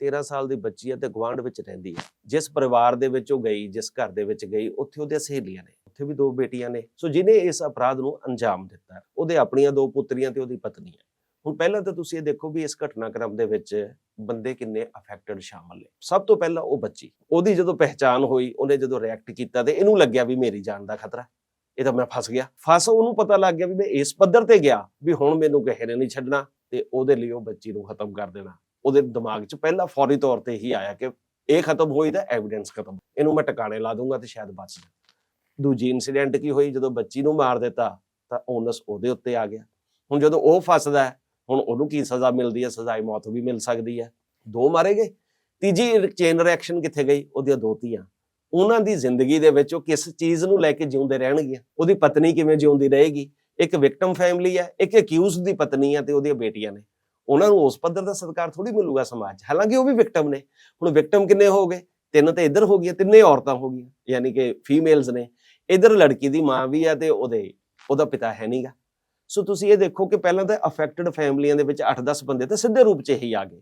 13 ਸਾਲ ਦੀ ਬੱਚੀ ਹੈ ਤੇ ਗਵਾਂਢ ਵਿੱਚ ਰਹਿੰਦੀ ਹੈ ਜਿਸ ਪਰਿਵਾਰ ਦੇ ਵਿੱਚ ਉਹ ਗਈ, ਜਿਸ ਘਰ ਦੇ ਵਿੱਚ ਗਈ, ਉੱਥੇ ਉਹਦੀਆਂ ਸਹੇਲੀਆਂ ਨੇ। ਉੱਥੇ ਵੀ ਦੋ ਬੇਟੀਆਂ ਨੇ। ਸੋ ਜਿਹਨੇ ਇਸ ਅਪਰਾਧ ਨੂੰ ਅੰਜਾਮ ਦਿੱਤਾ, ਉਹਦੇ ਆਪਣੀਆਂ ਦੋ ਪੁੱਤਰੀਆਂ ਤੇ ਉਹਦੀ ਪਤਨੀ ਹੈ ਹੁਣ ਪਹਿਲਾਂ ਤਾਂ ਤੁਸੀਂ ਇਹ ਦੇਖੋ ਵੀ ਇਸ ਘਟਨਾਕ੍ਰਮ ਦੇ ਵਿੱਚ ਬੰਦੇ ਕਿੰਨੇ ਅਫੈਕਟਡ ਸ਼ਾਮਲ ਨੇ। ਸਭ ਤੋਂ ਪਹਿਲਾਂ ਉਹ ਬੱਚੀ। ਉਹਦੀ ਜਦੋਂ ਪਹਿਚਾਨ ਹੋਈ, ਉਹਨੇ ਜਦੋਂ ਰਿਐਕਟ ਕੀਤਾ ਤੇ ਇਹਨੂੰ ਲੱਗਿਆ ਵੀ ਮੇਰੀ ਜਾਨ ਦਾ ਖਤਰਾ। ਇਹ ਤਾਂ ਮੈਂ ਫਸ ਗਿਆ। ਫਸ ਉਹਨੂੰ ਪਤਾ ਲੱਗ ਗਿਆ ਵੀ ਮੈਂ ਇਸ ਪੱਧਰ ਤੇ ਗਿਆ ਵੀ ਹੁਣ ਮੈਨੂੰ ਕਿਸੇ ਨੇ ਨਹੀਂ ਛੱਡਣਾ ਤੇ ਉਹਦੇ ਲਈ ਉਹ ਬੱਚੀ ਨੂੰ ਖਤਮ ਕਰ ਦੇਣਾ। ਉਹਦੇ ਦਿਮਾਗ 'ਚ ਪਹਿਲਾਂ ਫੌਰੀ ਤੌਰ ਤੇ ਹੀ ਆਇਆ ਕਿ ਇਹ ਖਤਮ ਹੋਈ ਤਾਂ ਐਵੀਡੈਂਸ ਖਤਮ। ਇਹਨੂੰ ਮੈਂ ਟਿਕਾਣੇ ਲਾ ਦੂੰਗਾ ਤੇ ਸ਼ਾਇਦ ਬਚ ਜਾ ਦੂਜੀ ਇਨਸੀਡੈਂਟ ਕੀ ਹੋਈ? ਜਦੋਂ ਬੱਚੀ ਨੂੰ ਮਾਰ ਦਿੱਤਾ ਤਾਂ ਓਨਸ ਉਹਦੇ ਉੱਤੇ ਆ ਗਿਆ। ਹੁਣ ਜਦੋਂ ਉਹ ਫਸਦਾ ਹੈ, ਹੁਣ ਉਹਨੂੰ ਕੀ ਸਜ਼ਾ ਮਿਲਦੀ ਹੈ? ਸਜ਼ਾਈ ਮੌਤ ਵੀ ਮਿਲ ਸਕਦੀ ਹੈ। ਦੋ ਮਾਰੇ ਗਏ। ਤੀਜੀ ਚੇਨ ਰਿਐਕਸ਼ਨ ਕਿੱਥੇ ਗਈ? ਉਹਦੀਆਂ ਦੋ ਧੀਆਂ। ਉਹਨਾਂ ਦੀ ਜ਼ਿੰਦਗੀ ਦੇ ਵਿੱਚ ਉਹ ਕਿਸ ਚੀਜ਼ ਨੂੰ ਲੈ ਕੇ ਜਿਉਂਦੇ ਰਹਿਣਗੀਆਂ? ਉਹਦੀ ਪਤਨੀ ਕਿਵੇਂ ਜਿਉਂਦੀ ਰਹੇਗੀ? ਇੱਕ ਵਿਕਟਮ ਫੈਮਿਲੀ ਹੈ ਇੱਕ ਅਕਿਊਜ਼ਡ ਦੀ ਪਤਨੀ ਹੈ ਤੇ ਉਹਦੀਆਂ ਬੇਟੀਆਂ ਨੇ। ਉਹਨਾਂ ਨੂੰ ਉਸ ਪੱਧਰ ਦਾ ਸਤਿਕਾਰ ਥੋੜੀ ਮਿਲੂਗਾ ਸਮਾਜ ਹਾਲਾਂਕਿ ਉਹ ਵੀ ਵਿਕਟਮ ਨੇ। ਹੁਣ ਵਿਕਟਮ ਕਿੰਨੇ ਹੋ ਗਏ? ਤਿੰਨ ਤੇ ਇੱਧਰ ਹੋ ਗਈਆਂ, ਤਿੰਨੇ ਔਰਤਾਂ ਹੋ ਗਈਆਂ, ਯਾਨੀ ਕਿ ਫੀਮੇਲਸ ਨੇ। ਇੱਧਰ ਲੜਕੀ ਦੀ ਮਾਂ ਵੀ ਹੈ ਤੇ ਉਹਦੇ, ਉਹਦਾ ਪਿਤਾ ਹੈ ਨਹੀਂਗਾ ਸੋ ਤੁਸੀਂ ਇਹ ਦੇਖੋ ਕਿ ਪਹਿਲਾਂ ਤਾਂ ਅਫੈਕਟਡ ਫੈਮਲੀਆਂ ਦੇ ਵਿੱਚ 8-10 ਬੰਦੇ ਤਾਂ ਸਿੱਧੇ ਰੂਪ 'ਚ ਹੀ ਆ ਗਏ।